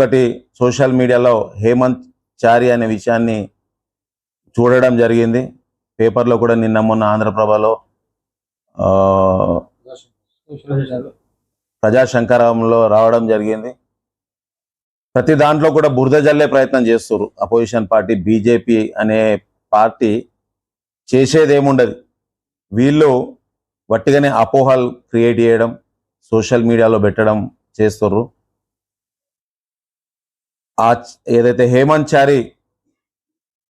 ఒకటి సోషల్ మీడియాలో హేమంత్ చారి అనే విషయాన్ని చూడడం జరిగింది. పేపర్లో కూడా నిన్న మొన్న ఆంధ్రప్రభలో ప్రజాశంకరంలో రావడం జరిగింది. ప్రతి దాంట్లో కూడా బురద జల్లే ప్రయత్నం చేస్తారు అపోజిషన్ పార్టీ బీజేపీ అనే పార్టీ చేసేదేముండదు. వీళ్ళు వట్టిగానే అపోహలు క్రియేట్ చేయడం సోషల్ మీడియాలో పెట్టడం చేస్తారు ఆ ఏదైతే హేమంత్ చారి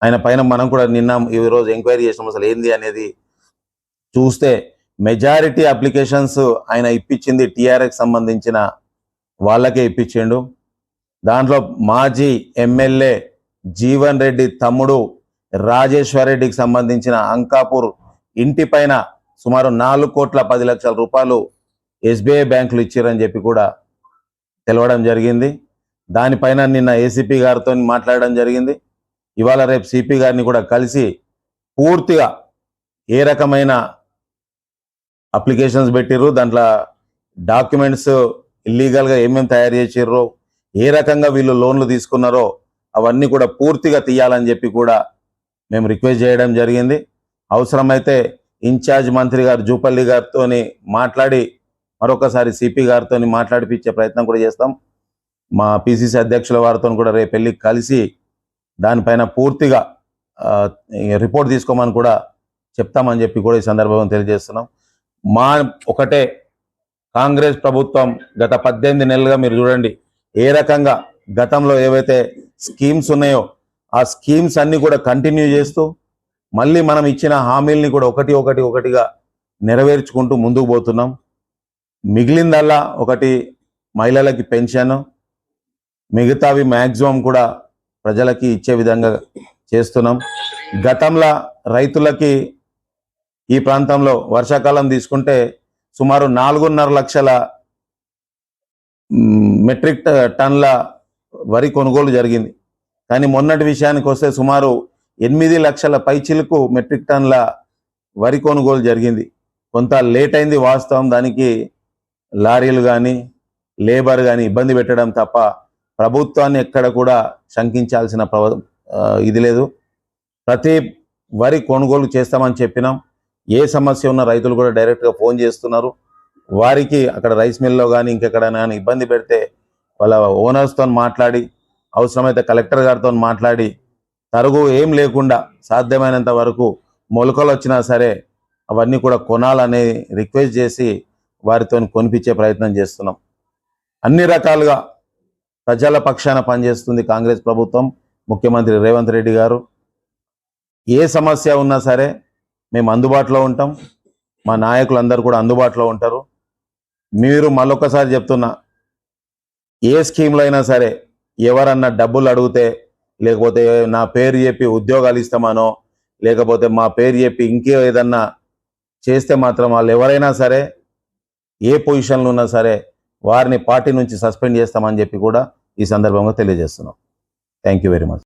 ఆయన పైన మనం కూడా నిన్న ఈరోజు ఎంక్వైరీ చేసినాం అసలు ఏంది అనేది చూస్తే మెజారిటీ అప్లికేషన్స్ ఆయన ఇప్పించింది టీఆర్ఎస్ సంబంధించిన వాళ్ళకే ఇప్పించిండు. దాంట్లో మాజీ ఎమ్మెల్యే జీవన్ రెడ్డి తమ్ముడు రాజేశ్వర్ రెడ్డికి సంబంధించిన అంకాపూర్ ఇంటి పైన సుమారు నాలుగు కోట్ల పది లక్షల రూపాయలు ఎస్బీఐ బ్యాంకులు ఇచ్చారని చెప్పి కూడా తెలవడం జరిగింది. దానిపైన నిన్న ఏసీపీ గారితో మాట్లాడడం జరిగింది. ఇవాళ రేపు సిపి గారిని కూడా కలిసి పూర్తిగా ఏ రకమైన అప్లికేషన్స్ పెట్టిర్రు దాంట్లో డాక్యుమెంట్స్ ఇల్లీగల్గా ఏమేమి తయారు చేసిర్రో ఏ రకంగా వీళ్ళు లోన్లు తీసుకున్నారో అవన్నీ కూడా పూర్తిగా తీయాలని చెప్పి కూడా మేము రిక్వెస్ట్ చేయడం జరిగింది. అవసరమైతే ఇన్ఛార్జ్ మంత్రి గారు జూపల్లి గారితో మాట్లాడి మరొకసారి సిపి గారితో మాట్లాడిపించే ప్రయత్నం కూడా చేస్తాం. మా పిసిసి అధ్యక్షుల వారితో కూడా రేపు వెళ్ళి కలిసి దానిపైన పూర్తిగా రిపోర్ట్ తీసుకోమని కూడా చెప్తామని చెప్పి కూడా ఈ సందర్భంగా తెలియజేస్తున్నాం. మా ఒకటే కాంగ్రెస్ ప్రభుత్వం గత పద్దెనిమిది నెలలుగా మీరు చూడండి ఏ రకంగా గతంలో ఏవైతే స్కీమ్స్ ఉన్నాయో ఆ స్కీమ్స్ అన్నీ కూడా కంటిన్యూ చేస్తూ మళ్ళీ మనం ఇచ్చిన హామీల్ని కూడా ఒకటి ఒకటి ఒకటిగా నెరవేర్చుకుంటూ ముందుకు పోతున్నాం. మిగిలిందల్లా ఒకటి మహిళలకి పెన్షన్ మిగతావి మ్యాక్సిమం కూడా ప్రజలకి ఇచ్చే విధంగా చేస్తున్నాం. గతంలో రైతులకి ఈ ప్రాంతంలో వర్షాకాలం తీసుకుంటే సుమారు నాలుగున్నర లక్షల మెట్రిక్ టన్ల వరి కొనుగోలు జరిగింది. కానీ మొన్నటి విషయానికి వస్తే సుమారు ఎనిమిది లక్షల పైచిలకు మెట్రిక్ టన్ల వరి కొనుగోలు జరిగింది. కొంత లేట్ అయింది వాస్తవం. దానికి లారీలు కానీ లేబర్ కానీ ఇబ్బంది పెట్టడం తప్ప ప్రభుత్వాన్ని ఎక్కడ కూడా శంకించాల్సిన ప్రవ ఇది లేదు. ప్రతి వరి కొనుగోలు చేస్తామని చెప్పినాం. ఏ సమస్య ఉన్న రైతులు కూడా డైరెక్ట్గా ఫోన్ చేస్తున్నారు. వారికి అక్కడ రైస్ మిల్లో కానీ ఇంకెక్కడైనా కానీ ఇబ్బంది పెడితే వాళ్ళ ఓనర్స్తో మాట్లాడి అవసరమైతే కలెక్టర్ గారితో మాట్లాడి తరుగు ఏం లేకుండా సాధ్యమైనంత వరకు మొలకలు వచ్చినా సరే అవన్నీ కూడా కొనాలని రిక్వెస్ట్ చేసి వారితో కొనిపించే ప్రయత్నం చేస్తున్నాం. అన్ని రకాలుగా ప్రజల పక్షాన పనిచేస్తుంది కాంగ్రెస్ ప్రభుత్వం. ముఖ్యమంత్రి రేవంత్ రెడ్డి గారు. ఏ సమస్య ఉన్నా సరే మేము అందుబాటులో ఉంటాం. మా నాయకులందరూ కూడా అందుబాటులో ఉంటారు. మీరు మళ్ళొకసారి చెప్తున్నా ఏ స్కీమ్లో అయినా సరే ఎవరన్నా డబ్బులు అడిగితే లేకపోతే నా పేరు చెప్పి ఉద్యోగాలు ఇస్తామనో లేకపోతే మా పేరు చెప్పి ఇంకే ఏదన్నా చేస్తే మాత్రం వాళ్ళు ఎవరైనా సరే ఏ పొజిషన్లో ఉన్నా సరే వారిని పార్టీ నుంచి సస్పెండ్ చేస్తామని చెప్పి కూడా ఈ సందర్భంగా తెలియజేస్తున్నాం. Thank you very much